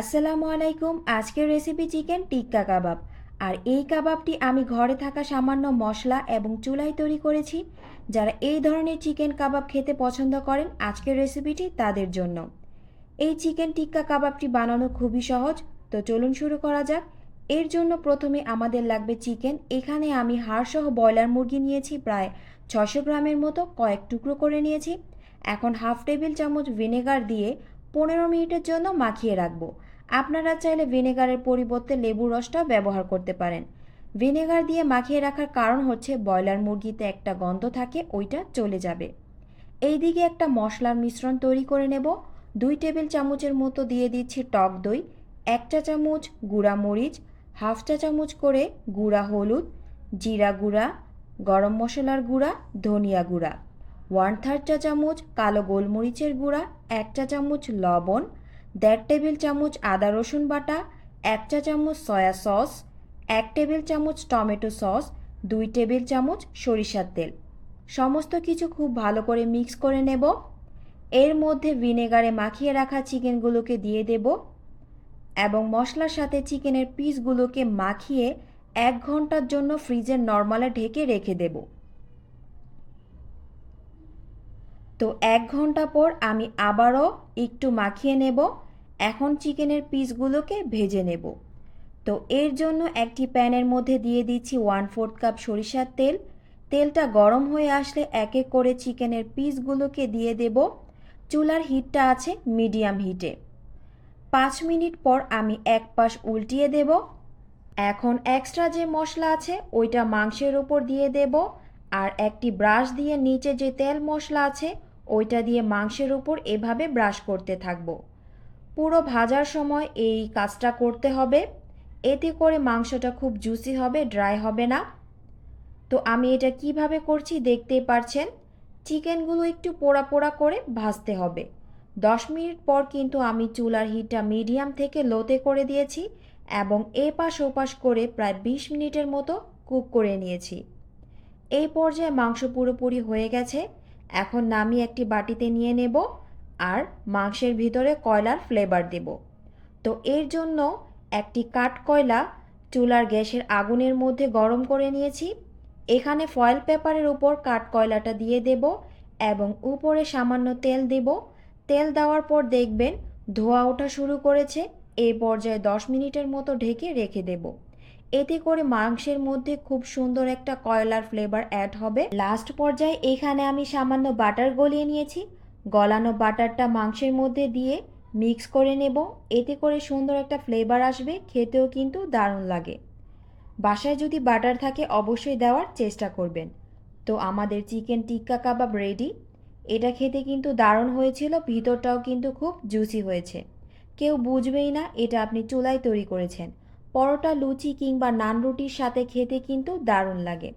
আসসালামু আলাইকুম, আজকের রেসিপি চিকেন টিক্কা কাবাব। আর এই কাবাবটি আমি ঘরে থাকা সামান্য মশলা এবং চুলায় তৈরি করেছি। যারা এই ধরনের চিকেন কাবাব খেতে পছন্দ করেন, আজকের রেসিপিটি তাদের জন্য। এই চিকেন টিক্কা কাবাবটি বানানো খুবই সহজ, তো চলুন শুরু করা যাক। এর জন্য প্রথমে আমাদের লাগবে চিকেন এখানে আমি হাড়সহ ব্রয়লার মুরগি নিয়েছি, প্রায় ছশো গ্রামের মতো কয়েক টুকরো করে নিয়েছি। এখন হাফ টেবিল চামচ ভিনেগার দিয়ে পনেরো মিনিটের জন্য মাখিয়ে রাখব। আপনারা চাইলে ভিনেগারের পরিবর্তে লেবুর রসটাও ব্যবহার করতে পারেন। ভিনেগার দিয়ে মাখিয়ে রাখার কারণ হচ্ছে ব্রয়লার মুরগিতে একটা গন্ধ থাকে, ওইটা চলে যাবে। এই দিকে একটা মশলার মিশ্রণ তৈরি করে নেব। দুই টেবিল চামচের মতো দিয়ে দিচ্ছি টক দই, এক চা চামচ গুঁড়া মরিচ, হাফ চা চামচ করে গুঁড়া হলুদ, জিরা গুঁড়া, গরম মশলার গুঁড়া, ধনিয়া গুঁড়া, ওয়ান থার্ড চা চামচ কালো গোলমরিচের গুঁড়া, এক চা চামচ লবণ দেড় টেবিল চামচ আদা রসুন বাটা, এক চা চামচ সয়া সস, এক টেবিল চামচ টমেটো সস, দুই টেবিল চামচ সরিষার তেল। সমস্ত কিছু খুব ভালো করে মিক্স করে নেব। এর মধ্যে ভিনেগারে মাখিয়ে রাখা চিকেনগুলোকে দিয়ে দেব এবং মশলার সাথে চিকেনের পিসগুলোকে মাখিয়ে এক ঘণ্টার জন্য ফ্রিজের নর্মালে ঢেকে রেখে দেব। তো এক ঘণ্টা পর আমি আবারও একটু মাখিয়ে নেব। এখন চিকেনের পিসগুলোকে ভেজে নেব। তো এর জন্য একটি প্যানের মধ্যে দিয়ে দিচ্ছি ওয়ান ফোর্থ কাপ সরিষার তেল। তেলটা গরম হয়ে আসলে এক এক করে চিকেনের পিসগুলোকে দিয়ে দেব। চুলার হিটটা আছে মিডিয়াম হিটে। পাঁচ মিনিট পর আমি এক পাশ উল্টিয়ে দেব। এখন এক্সট্রা যে মশলা আছে ওইটা মাংসের ওপর দিয়ে দেব। আর একটি ব্রাশ দিয়ে নিচে যে তেল মশলা আছে ওইটা দিয়ে মাংসের উপর এভাবে ব্রাশ করতে থাকব। পুরো ভাজার সময় এই কাজটা করতে হবে। এতে করে মাংসটা খুব জুসি হবে ড্রাই হবে না। তো আমি এটা কীভাবে করছি দেখতেই পারছেন? চিকেনগুলো একটু পোড়া পোড়া করে ভাজতে হবে। দশ মিনিট পর কিন্তু আমি চুলার হিটটা মিডিয়াম থেকে লোতে করে দিয়েছি এবং এপাশ ওপাশ করে প্রায় বিশ মিনিটের মতো কুক করে নিয়েছি। এই পর্যায়ে মাংস পুরোপুরি হয়ে গেছে। এখন নামিয়ে একটি বাটিতে নিয়ে নেব। আর মাংসের ভিতরে কয়লার ফ্লেভার দেব। তো এর জন্য একটি কাঠ কয়লা চুলার গ্যাসের আগুনের মধ্যে গরম করে নিয়েছি। এখানে ফয়েল পেপারের উপর কাঠ কয়লাটা দিয়ে দেব এবং উপরে সামান্য তেল দেব। তেল দেওয়ার পর দেখবেন ধোয়া ওঠা শুরু করেছে। এই পর্যায়ে দশ মিনিটের মতো ঢেকে রেখে দেব। এতে করে মাংসের মধ্যে খুব সুন্দর একটা কয়লার ফ্লেভার অ্যাড হবে। লাস্ট পর্যায়ে এখানে আমি সামান্য বাটার গলিয়ে নিয়েছি। গলানো বাটারটা মাংসের মধ্যে দিয়ে মিক্স করে নেব। এতে করে সুন্দর একটা ফ্লেভার আসবে, খেতেও কিন্তু দারুণ লাগে। বাসায় যদি বাটার থাকে, অবশ্যই দেওয়ার চেষ্টা করবেন। তো আমাদের চিকেন টিক্কা কাবাব রেডি এটা খেতে কিন্তু দারুণ হয়েছিল, ভিতরটাও কিন্তু খুব জুসি হয়েছে। কেউ বুঝবেই না, এটা আপনি চুলায় তৈরি করেছেন। পরোটা, লুচি কিংবা নান রুটির সাথে খেতে কিন্তু দারুণ লাগে।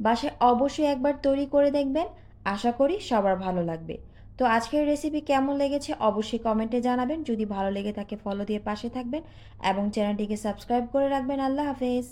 বাসায় অবশ্যই একবার তৈরি করে দেখবেন। আশা করি সবার ভালো লাগবে। তো আজকের রেসিপি কেমন লেগেছে অবশ্যই কমেন্টে জানাবেন। যদি ভালো লেগে থাকে ফলো দিয়ে পাশে থাকবেন এবং চ্যানেলটিকে সাবস্ক্রাইব করে রাখবেন। আল্লাহ হাফেজ।